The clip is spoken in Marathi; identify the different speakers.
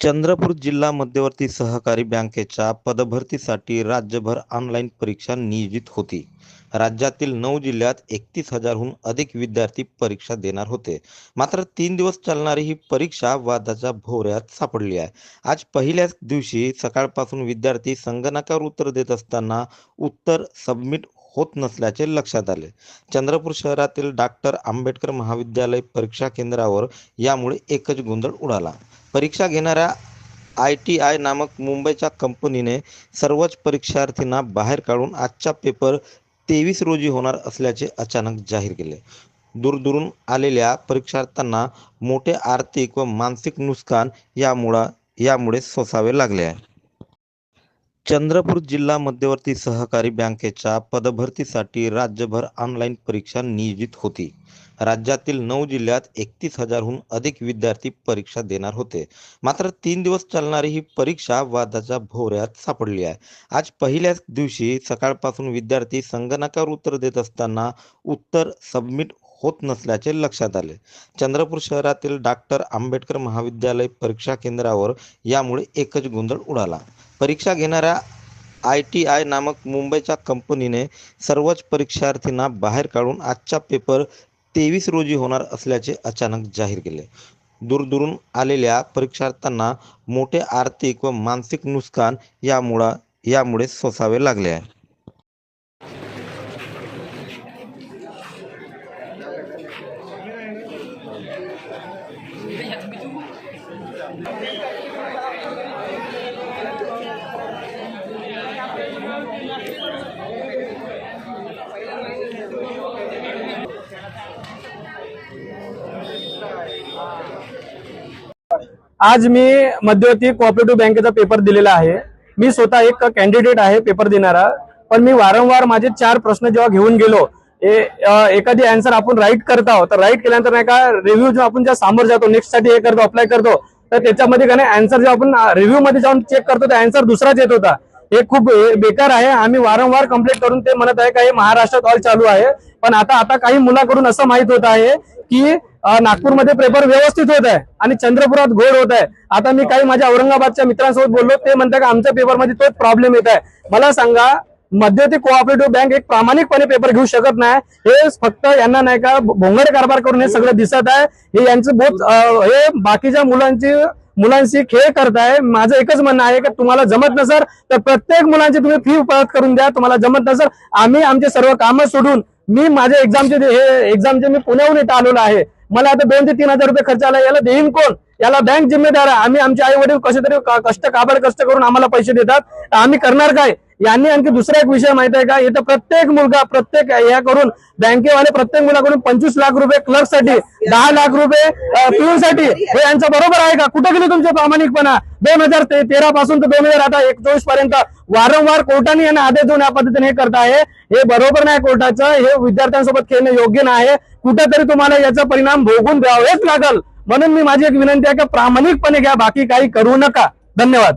Speaker 1: चंद्रपूर जिल्हा मध्यवर्ती सहकारी बँकेच्या पदभरतीसाठी राज्यभर ऑनलाईन परीक्षा नियोजित होती. राज्यातील नऊ जिल्ह्यात एकतीस हजारहून अधिक विद्यार्थी परीक्षा देणार होते. मात्र तीन दिवस चालणारी ही परीक्षा वादाच्या भोवऱ्यात सापडली आहे. आज पहिल्याच दिवशी सकाळपासून विद्यार्थी संगणकावर उत्तर देत असताना उत्तर सबमिट होत नसल्याचे लक्षात आले. चंद्रपूर शहरातील डॉक्टर आंबेडकर महाविद्यालय परीक्षा केंद्रावर यामुळे एकच गोंधळ उडाला. परीक्षा घेणाऱ्या आय टी आय नामक मुंबईच्या कंपनीने सर्वच परीक्षार्थींना बाहेर काढून आजचा पेपर तेवीस रोजी होणार असल्याचे अचानक जाहीर केले. दूरदूरून आलेल्या परीक्षार्थ्यांना मोठे आर्थिक व मानसिक नुकसान यामुळं यामुळे सोसावे लागले आहे. चंद्रपूर जिल्हा मध्यवर्ती सहकारी बँकेच्या पदभरतीसाठी राज्यभर ऑनलाईन परीक्षा नियोजित होती. राज्यातील नऊ जिल्ह्यात एकतीस हजारहून अधिक विद्यार्थी परीक्षा देणार होते. मात्र तीन दिवस चालणारी ही परीक्षा वादाच्या भोवऱ्यात सापडली आहे. आज पहिल्याच दिवशी सकाळपासून विद्यार्थी संगणकावर उत्तर देत असताना उत्तर सबमिट होत नसल्याचे लक्षात आले. चंद्रपूर शहरातील डॉक्टर आंबेडकर महाविद्यालय परीक्षा केंद्रावर यामुळे एकच गोंधळ उडाला. परीक्षा घेणाऱ्या आय टी आय नामक मुंबईच्या कंपनीने सर्वच परीक्षार्थींना बाहेर काढून आजचा पेपर तेवीस रोजी होणार असल्याचे अचानक जाहीर केले. दूरदूरून आलेल्या परीक्षार्थ्यांना मोठे आर्थिक व मानसिक नुकसान यामुळं यामुळे सोसावे लागले आहे.
Speaker 2: आज मी मध्यवर्ती कोऑपरेटिव्ह बँकेचा पेपर दिलेला आहे. मी स्वतः एक कॅन्डिडेट आहे पेपर देणारा. पण मी वारंवार माझे चार प्रश्न जेव्हा घेऊन गेलो एखादी अँसर आपण राईट करत आहोत. तर राईट केल्यानंतर नाही का रिव्ह्यू जो आपण ज्या सामोर जातो नेक्स्टसाठी हे करतो अप्लाय करतो तर त्याच्यामध्ये का नाही अँसर जो आपण रिव्ह्यू मध्ये जाऊन चेक करतो तर अँसर दुसराच येत होता. हे खूप बेकार आहे. आम्ही वारंवार कंप्लेंट करून ते म्हणत आहे का हे महाराष्ट्रात ऑल चालू आहे. पण आता आता काही मुलाकडून असं माहीत होत आहे की नागपूरमध्ये पेपर व्यवस्थित होत आहे आणि चंद्रपुरात घोड होत आहे. आता मी काही माझ्या औरंगाबादच्या मित्रांसोबत बोललो ते म्हणतात का आमच्या पेपरमध्ये तोच प्रॉब्लेम येत आहे. मला सांगा मध्यवर्ती कोऑपरेटिव्ह बँक एक प्रामाणिकपणे पेपर घेऊ शकत नाही. हे फक्त यांना नाही का भोंगड कारभार करून हे सगळं दिसत आहे. हे यांचं बहुत हे बाकीच्या मुलांची मुलांशी खेळ करताय. माझं एकच म्हणणं आहे की तुम्हाला जमत नसर तर प्रत्येक मुलांची तुम्ही फी परत करून द्या. तुम्हाला जमत नसर आम्ही आमचे सर्व कामं सोडून मी माझ्या एक्झामचे हे एक्झामचे मी पुण्याहून इथं आलेलो आहे. मला आता दोन ते तीन हजार रुपये खर्च आला याला देईन कोण? याला बँक जिम्मेदार आहे. आम्ही आमचे आई वडील कसे तरी कष्ट काबड कष्ट करून आम्हाला पैसे देतात. आम्ही करणार काय? यांनी आणखी दुसरा एक विषय माहीत आहे का? इथं प्रत्येक मुलगा प्रत्येक या करून बँकेवाले प्रत्येक मुलाकडून पंचवीस लाख रुपये क्लर्कसाठी दहा लाख रुपये पिऊन साठी. हे यांचं बरोबर आहे का? कुठे गेले तुमचे प्रामाणिकपणा? दोन हजार तेरा पासून ते दोन हजार आता एकवीस पर्यंत वारंवार कोर्टाने यांना आदेश देऊन या पद्धतीने हे करत आहे हे बरोबर नाही कोर्टाचं. हे विद्यार्थ्यांसोबत खेळणं योग्य नाही. कुठेतरी तुम्हाला याचा परिणाम भोगून द्यावेच लागल. म्हणून मी माझी एक विनंती आहे की प्रामाणिकपणे घ्या बाकी काही करू नका. धन्यवाद.